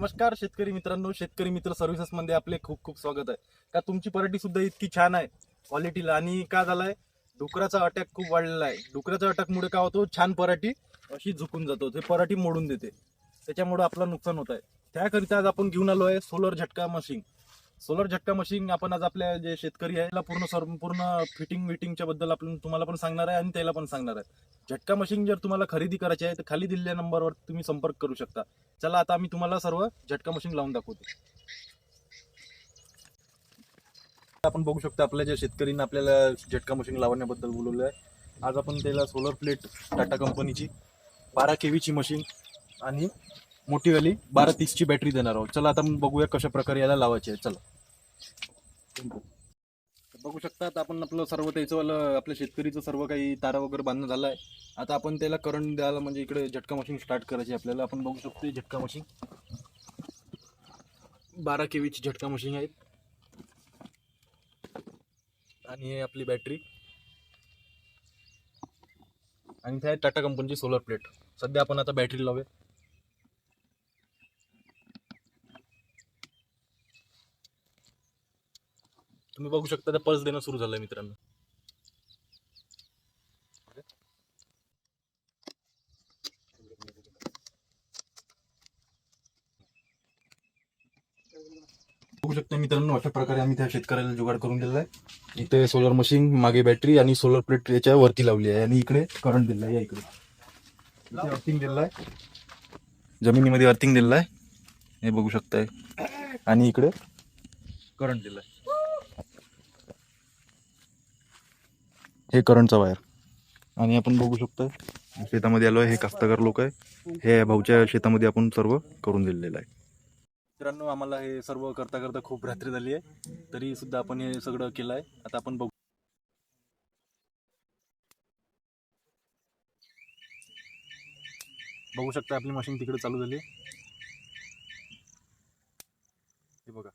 नमस्कार शेतकरी मित्रांनो शेतकरी मित्र सर्व्हिसेस मध्ये आपले खूप खूप स्वागत आहे. का तुमची पराठी सुद्धा इतकी छान आहे क्वालिटीला आणि का झालाय डुकराचा अटॅक खूप वाढलेला आहे. डुकराच्या अटॅकमुळे काय होतो छान पराठी अशी झुकून जातो. ते पराठी मोडून देते. त्याच्यामुळे आपलं नुकसान होत आहे. त्याकरिता आज आपण घेऊन आलो आहे सोलर झटका मशीन सोलर झटका मशीन आपण आज आपल्या जे शेतकरी आहे त्याला पूर्ण पूर्ण फिटिंग विटिंगच्या बद्दल आपण तुम्हाला पण सांगणार आहे आणि त्याला पण सांगणार आहे. झटका मशीन जर तुम्हाला खरेदी करायची आहे तर खाली दिलेल्या नंबरवर तुम्ही संपर्क करू शकता. चला आता आम्ही तुम्हाला सर्व झटका मशीन लावून दाखवतो. आपण बघू शकता आपल्या ज्या शेतकरीने आपल्याला झटका मशीन लावण्याबद्दल बोलवलं आहे. आज आपण त्याला सोलर प्लेट टाटा कंपनीची बारा केवीची मशीन आणि मोठीवाली बारा तीसची बॅटरी देणार आहोत. चला आता बघूया कशा प्रकारे याला लावायचे आहे. चला. बघू शकता आपण आपलं सर्व त्याचंवालं आपल्या शेतकरीचं सर्व काही तारा वगैरे बांधणं झालं आहे आता आपण त्याला करंट द्यायला म्हणजे इकडे झटका मशीन स्टार्ट करायची आपल्याला. आपण बघू शकतो झटका मशीन बारा के वीची झटका मशीन आहे आणि हे आपली बॅटरी आणि ते आहे टाटा कंपनीची सोलर प्लेट सध्या आपण आता बॅटरी लावूया. तुम्ही बघू शकता त्या पल्स देणं सुरू झालंय मित्रांनो. बघू शकता मित्रांनो अशा प्रकारे आम्ही त्या शेतकऱ्याला जुगाड करून दिलेला आहे. इथे सोलर मशीन मागे बॅटरी आणि सोलर प्लेट याच्या वरती लावली आहे आणि इकडे करंट दिलेला आहे या इकडे. इथे अर्थिंग दिलेला आहे. जमिनीमध्ये अर्थिंग दिलेला आहे. हे बघू शकताय. आणि इकडे करंट दिलाय आहे. हे करंटचा वायर. आणि आपण बघू शकतो शेतामध्ये आलो हे कास्तकार लोक आहे. हे भाऊच्या शेतामध्ये आपण सर्व करून दिलेलं आहे. मित्रांनो आम्हाला हे सर्व करता करता खूप रात्री झाली आहे. तरी सुद्धा आपण हे सगळं केलं आहे. आता आपण बघू. बघू शकता आपली मशीन तिकडे चालू झाली हे बघा.